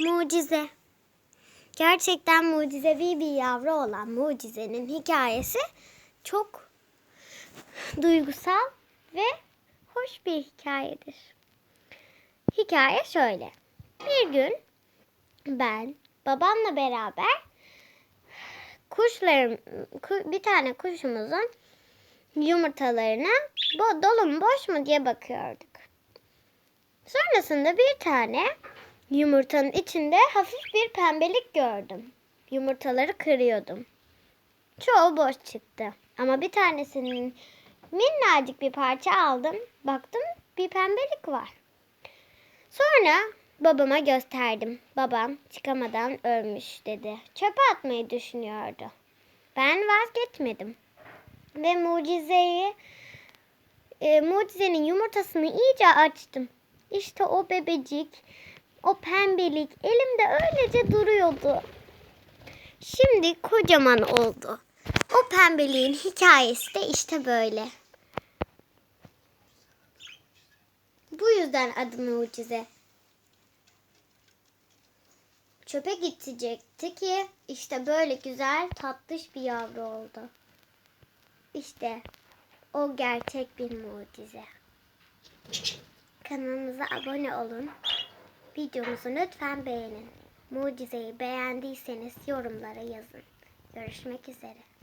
Mucize. Gerçekten mucizevi bir yavru olan mucizenin hikayesi çok duygusal ve hoş bir hikayedir. Hikaye şöyle. Bir gün ben babamla beraber kuşlarım ku- bir tane kuşumuzun yumurtalarına bo dolu mu boş mu diye bakıyorduk. Sonrasında bir tane yumurtanın içinde hafif bir pembelik gördüm. Yumurtaları kırıyordum. Çoğu boş çıktı. Ama bir tanesinin minnacık bir parça aldım. Baktım bir pembelik var. Sonra babama gösterdim. Babam çıkamadan ölmüş dedi. Çöpe atmayı düşünüyordu. Ben vazgeçmedim. Ve mucizeyi e, mucizenin yumurtasını iyice açtım. İşte o bebecik, o pembelik elimde öylece duruyordu. Şimdi kocaman oldu. O pembeliğin hikayesi de işte böyle. Bu yüzden adı mucize. Çöpe gidecekti ki işte böyle güzel tatlış bir yavru oldu. İşte o gerçek bir mucize. Kanalımıza abone olun. Videomuzu lütfen beğenin. Mucizeyi beğendiyseniz yorumlara yazın. Görüşmek üzere.